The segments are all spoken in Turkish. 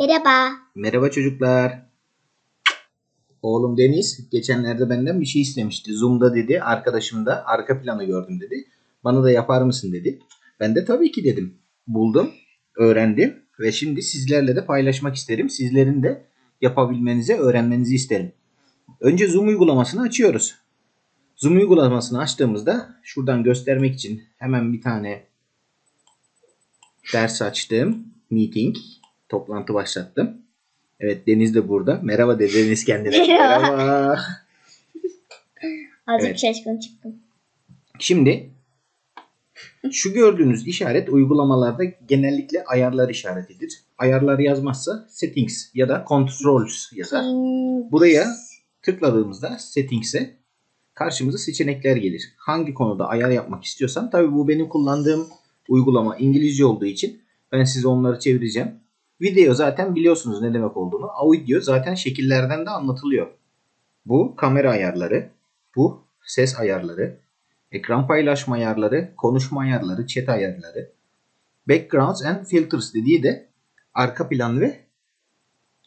Merhaba. Merhaba çocuklar. Oğlum Deniz geçenlerde benden bir şey istemişti. Zoom'da dedi arkadaşımda arka planı gördüm dedi. Bana da yapar mısın dedi. Ben de tabii ki dedim. Buldum, öğrendim ve şimdi sizlerle de paylaşmak isterim. Sizlerin de yapabilmenizi, öğrenmenizi isterim. Önce Zoom uygulamasını açıyoruz. Zoom uygulamasını açtığımızda şuradan göstermek için hemen bir tane ders açtım. Meeting. Toplantı başlattım. Evet Deniz de burada. Merhaba de Deniz kendine. Merhaba. Merhaba. Azıcık Evet. şaşkın çıktım. Şimdi şu gördüğünüz işaret uygulamalarda genellikle ayarlar işaretidir. Ayarlar yazmazsa settings ya da controls yazar. Buraya tıkladığımızda settings'e karşımıza seçenekler gelir. Hangi konuda ayar yapmak istiyorsan tabii bu benim kullandığım uygulama İngilizce olduğu için ben size onları çevireceğim. Video zaten biliyorsunuz ne demek olduğunu. Audio zaten şekillerden de anlatılıyor. Bu kamera ayarları, bu ses ayarları, ekran paylaşma ayarları, konuşma ayarları, chat ayarları, backgrounds and filters dediği de arka plan ve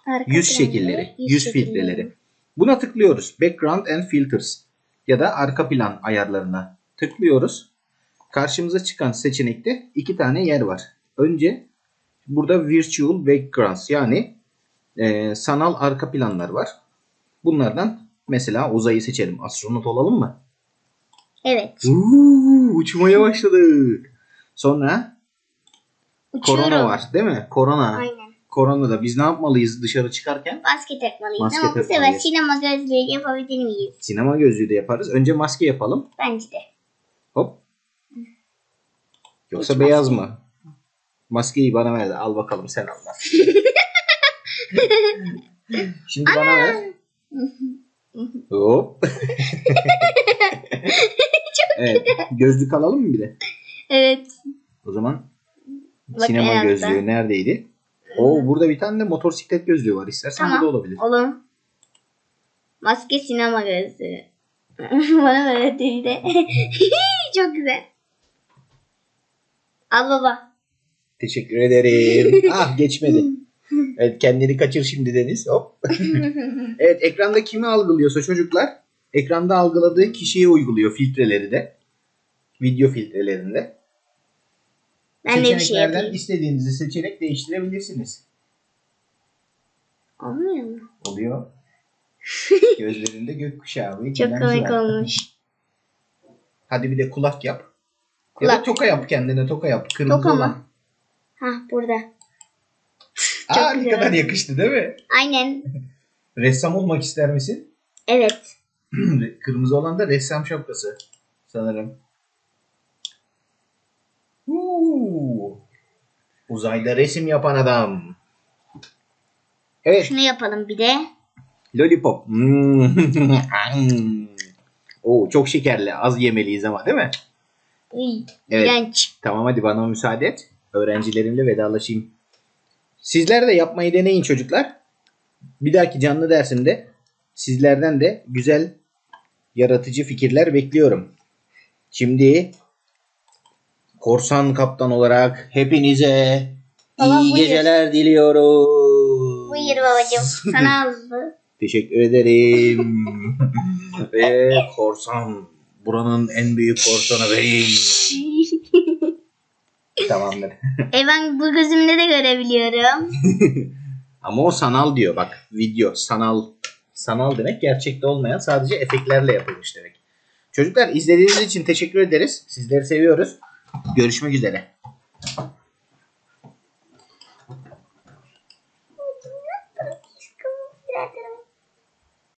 arka yüz planı, şekilleri, yüz, şekilleri. filtreleri. Buna tıklıyoruz. Background and filters ya da arka plan ayarlarına tıklıyoruz. Karşımıza çıkan seçenekte iki tane yer var. Önce burada virtual backgrounds yani e, sanal arka planlar var. Bunlardan mesela uzayı seçelim. Astronot olalım mı? Evet. Uuu, uçmaya başladık. Sonra Uçuyorum. korona var değil mi? Korona. Aynen. Koronada biz ne yapmalıyız dışarı çıkarken? Maske takmalıyız Maske ama bu sefer takmalıyız. sinema gözlüğü yapabilir miyiz? Sinema gözlüğü de yaparız. Önce maske yapalım. Bence de. Hop. Yoksa Hiç beyaz maske. mı? Maskeyi bana ver de al bakalım sen al maskeyi. Şimdi bana ver. Hop. evet. Gözlük alalım mı bir de? Evet. O zaman Bak sinema altta. gözlüğü neredeydi? Oo burada bir tane de motosiklet gözlüğü var. İstersen bu da olabilir. Olur. Maske sinema gözlüğü. Bana dedi de. Çok güzel. Al baba. Teşekkür ederim. ah geçmedi. Evet kendini kaçır şimdi Deniz. Hop. evet ekranda kimi algılıyorsa çocuklar ekranda algıladığı kişiye uyguluyor filtreleri de. Video filtrelerinde. Ben de bir şey Seçeneklerden yapayım. istediğinizi seçerek değiştirebilirsiniz. Olmuyor mu? Oluyor. Gözlerinde gökkuşağı. ve Çok dilenci komik olmuş. Hadi bir de kulak yap. Ya da Kulak. toka yap kendine toka yap. Kırmızı Toka mı? olan. Hah burada. Aa Çok ne güzel. kadar yakıştı değil mi? Aynen. Ressam olmak ister misin? Evet. Kırmızı olan da ressam şapkası sanırım. Uuu. Uzayda resim yapan adam. Evet. Şunu yapalım bir de. Lollipop. Hmm. Oo, çok şekerli. Az yemeliyiz ama değil mi? Evet. iğrenç. Tamam hadi bana müsaade et. Öğrencilerimle vedalaşayım. Sizler de yapmayı deneyin çocuklar. Bir dahaki canlı dersimde sizlerden de güzel yaratıcı fikirler bekliyorum. Şimdi korsan kaptan olarak hepinize Baba, iyi buyur. geceler diliyorum. Buyur babacığım. Sana aldı. Teşekkür ederim. Ve korsan. Buranın en büyük korsanı benim. Tamamdır. e ben bu gözümle de görebiliyorum. Ama o sanal diyor bak. Video sanal. Sanal demek gerçekte olmayan sadece efektlerle yapılmış demek. Çocuklar izlediğiniz için teşekkür ederiz. Sizleri seviyoruz. Görüşmek üzere.